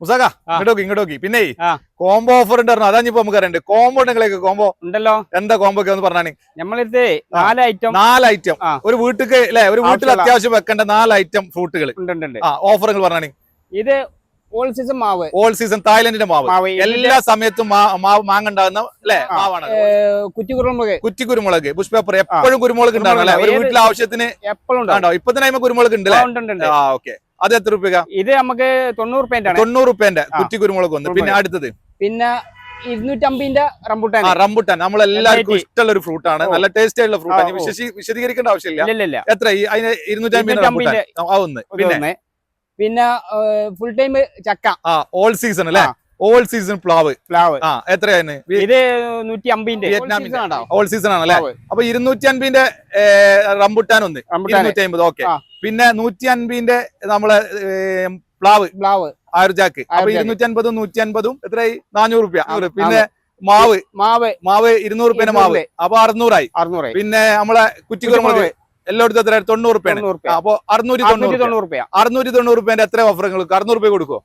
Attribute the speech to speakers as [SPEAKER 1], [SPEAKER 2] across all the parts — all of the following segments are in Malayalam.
[SPEAKER 1] മുസാക. ഇങ്ങോട്ടോക്കി ഇങ്ങോട്ടോക്കി. പിന്നെ. കോംബോ ഓഫർ ഉണ്ടായിരുന്നു. അതാ ഇപ്പൊ നമുക്ക് അറിയണ്ട് കോംബോ ഉണ്ടെങ്കിലേക്ക് കോംബോ
[SPEAKER 2] ഉണ്ടല്ലോ.
[SPEAKER 1] എന്താ കോംബോ ഒക്കെ ഒന്ന് പറഞ്ഞാണ്
[SPEAKER 2] നമ്മളിത് നാല് ഐറ്റം
[SPEAKER 1] നാല് ഐറ്റം ഒരു വീട്ടിക്ക് അല്ലെ ഒരു വീട്ടിൽ അത്യാവശ്യം വെക്കേണ്ട നാല് ഐറ്റം ഫ്രൂട്ടുകൾ ഓഫറുകൾ പറഞ്ഞാണ്
[SPEAKER 2] ഇത് ഓൾ സീസൺ മാവ്.
[SPEAKER 1] ഓൾ സീസൺ തായ്ലൻഡിന്റെ മാവ്. എല്ലാ സമയത്തും മാവ് മാങ്ങ ഉണ്ടാകുന്ന അല്ലെ. മാവാണ്
[SPEAKER 2] കുറ്റിക്കുരുമുളക് കുറ്റിക്കുരുമുളക്.
[SPEAKER 1] കുറ്റി ബുഷ് പേപ്പർ എപ്പോഴും കുരുമുളക് ഉണ്ടാവും അല്ലെ ഒരു. വീട്ടിലെ ആവശ്യത്തിന്
[SPEAKER 2] എപ്പോഴും ഉണ്ടാവും
[SPEAKER 1] ഉണ്ടോ ഇപ്പൊ തന്നെ കുരുമുളക് ഉണ്ട് ഓക്കെ. അത് എത്ര രൂപ
[SPEAKER 2] ഇത് നമുക്ക് തൊണ്ണൂറ് റുപ്യന്റെ
[SPEAKER 1] തൊണ്ണൂറ് റുപ്യന്റെ. കുറ്റി കുരുമുളക് ഒന്ന് പിന്നെ അടുത്തത്?
[SPEAKER 2] പിന്നെ ഇരുന്നൂറ്റമ്പതിന്റെ റംബുട്ടാൻ.
[SPEAKER 1] റംബുട്ടാൻ. നമ്മളെല്ലാവർക്കും. ഇഷ്ടമുള്ള ഒരു ഫ്രൂട്ട് ആണ് നല്ല ടേസ്റ്റ് ആയിട്ടുള്ള ഫ്രൂട്ട്. ആണ് വിശദീകരിക്കേണ്ട ആവശ്യമില്ല. എത്ര? അതിന് ഇരുന്നൂറ്റി അമ്പത് ഒന്ന്. പിന്നെ?
[SPEAKER 2] പിന്നെ ഫുൾ ടൈം ചക്ക.
[SPEAKER 1] ആ ഓൾ സീസൺ അല്ലെ. ഓൾ സീസൺ പ്ലാവ്.
[SPEAKER 2] പ്ലാവ്.
[SPEAKER 1] ആ എത്രയാണ്?
[SPEAKER 2] ഇത് നൂറ്റി അമ്പതിന്റെ
[SPEAKER 1] വിയറ്റ്നാമിന്റെ. ഓൾ സീസൺ
[SPEAKER 2] ആണല്ലേ.
[SPEAKER 1] അപ്പൊ ഇരുന്നൂറ്റി അൻപതിന്റെ റംബുട്ടാൻ ഒന്ന് ഇരുന്നൂറ്റി അമ്പത് ഓക്കെ പിന്നെ നൂറ്റി അൻപതിന്റെ നമ്മളെ പ്ലാവ്.
[SPEAKER 2] പ്ലാവ്.
[SPEAKER 1] ആയുർജാക്ക്. അപ്പൊ. ഇരുന്നൂറ്റി അൻപതും നൂറ്റി അൻപതും എത്രയായി നാനൂറ് റുപ്യ പിന്നെ മാവ്.
[SPEAKER 2] മാവ്.
[SPEAKER 1] മാവ് ഇരുന്നൂറ്. റുപ്യന്റെ മാവ്. അപ്പൊ അറുന്നൂറായി.
[SPEAKER 2] അറുന്നൂറ്
[SPEAKER 1] പിന്നെ നമ്മളെ കുറ്റിക്കുറമുളക് എല്ലായിടത്തും എത്ര തൊണ്ണൂറ് റുപ്യാണ്
[SPEAKER 2] റുപ്യ
[SPEAKER 1] അപ്പൊ അറുന്നൂറ്റി തൊണ്ണൂറ്
[SPEAKER 2] റുപ്യ.
[SPEAKER 1] അറുന്നൂറ്റി തൊണ്ണൂറ് റുപ്യന്റെ എത്ര നിങ്ങൾക്ക് അറുന്നൂറ് റുപ്യ കൊടുക്കോ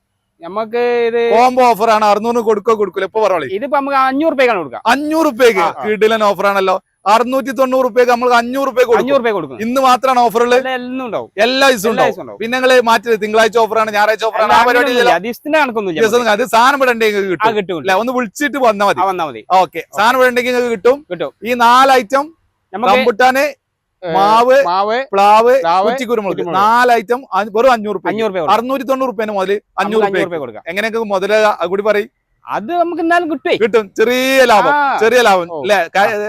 [SPEAKER 2] നമുക്ക് ഇത്
[SPEAKER 1] കോംബോ ഓഫർ ആണ്. അറുന്നൂറ് കൊടുക്കോ കൊടുക്കൂല. ഇപ്പൊ പറഞ്ഞോളി.
[SPEAKER 2] ഇതിപ്പോ നമുക്ക് അഞ്ഞൂറ് രൂപയ്ക്കാണ് കൊടുക്കാം.
[SPEAKER 1] അഞ്ഞൂറ്
[SPEAKER 2] രൂപയ്ക്ക് കിഡിലൻ.
[SPEAKER 1] കിടിലൻ ഓഫർ ആണല്ലോ. അറുന്നൂറ്റി തൊണ്ണൂറ് രൂപയ്ക്ക് നമ്മൾ അഞ്ഞൂറ് റുപ്യ കൊടുക്കും.
[SPEAKER 2] അഞ്ഞൂറ് രൂപ കൊടുക്കും.
[SPEAKER 1] ഇന്ന് മാത്രമാണ് ഓഫർ ഉള്ളത്?
[SPEAKER 2] എല്ലാം എല്ലാം ഉണ്ടാവും.
[SPEAKER 1] എല്ലാ ദിവസവും ഉണ്ടാവും. പിന്നെ നിങ്ങൾ മാറ്റി തിങ്കളാഴ്ച ഓഫർ ആണ് ഞായറാഴ്ച ഓഫർ ആണ്. ആ പരിപാടി അത് സാധനം ഇവിടെ ഉണ്ടെങ്കിൽ കിട്ടും. ഒന്ന് വിളിച്ചിട്ട് വന്നാൽ മതി. ഓക്കെ. സാധനം ഇവിടെ ഉണ്ടെങ്കിൽ കിട്ടും.
[SPEAKER 2] കിട്ടും.
[SPEAKER 1] ഈ നാല് ഐറ്റം റംബുട്ടാന് മാവ്
[SPEAKER 2] മാവ്
[SPEAKER 1] പ്ലാവ് കുറ്റിക്കുരുമുളക്. നാല് ഐറ്റം വെറും അഞ്ഞൂറ്
[SPEAKER 2] അഞ്ഞൂറ്.
[SPEAKER 1] അറുന്നൂറ്റി തൊണ്ണൂറ് രൂപ മുതൽ അഞ്ഞൂറ്
[SPEAKER 2] രൂപ കൊടുക്കാം.
[SPEAKER 1] എങ്ങനെയൊക്കെ മുതൽ കൂടി പറയും.
[SPEAKER 2] അത് നമുക്ക് എന്നാലും കിട്ടും
[SPEAKER 1] കിട്ടും. ചെറിയ ലാഭം. ചെറിയ ലാഭം. അല്ലെ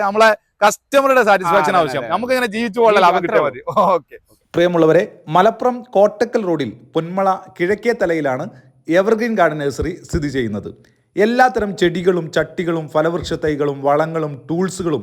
[SPEAKER 1] നമ്മളെ കസ്റ്റമറുടെ സാറ്റിസ്ഫാക്ഷൻ ആവശ്യം. നമുക്ക് ഇങ്ങനെ ജീവിച്ചു പോകാനുള്ള ലാഭം കിട്ടിയാൽ മതി. ഓക്കെ.
[SPEAKER 3] പ്രിയമുള്ളവരെ മലപ്പുറം കോട്ടക്കൽ റോഡിൽ പൊന്മള കിഴക്കേ തലയിലാണ് എവർഗ്രീൻ ഗാർഡൻ നഴ്സറി സ്ഥിതി ചെയ്യുന്നത്. എല്ലാത്തരം ചെടികളും ചട്ടികളും ഫലവൃക്ഷ തൈകളും വളങ്ങളും ടൂൾസുകളും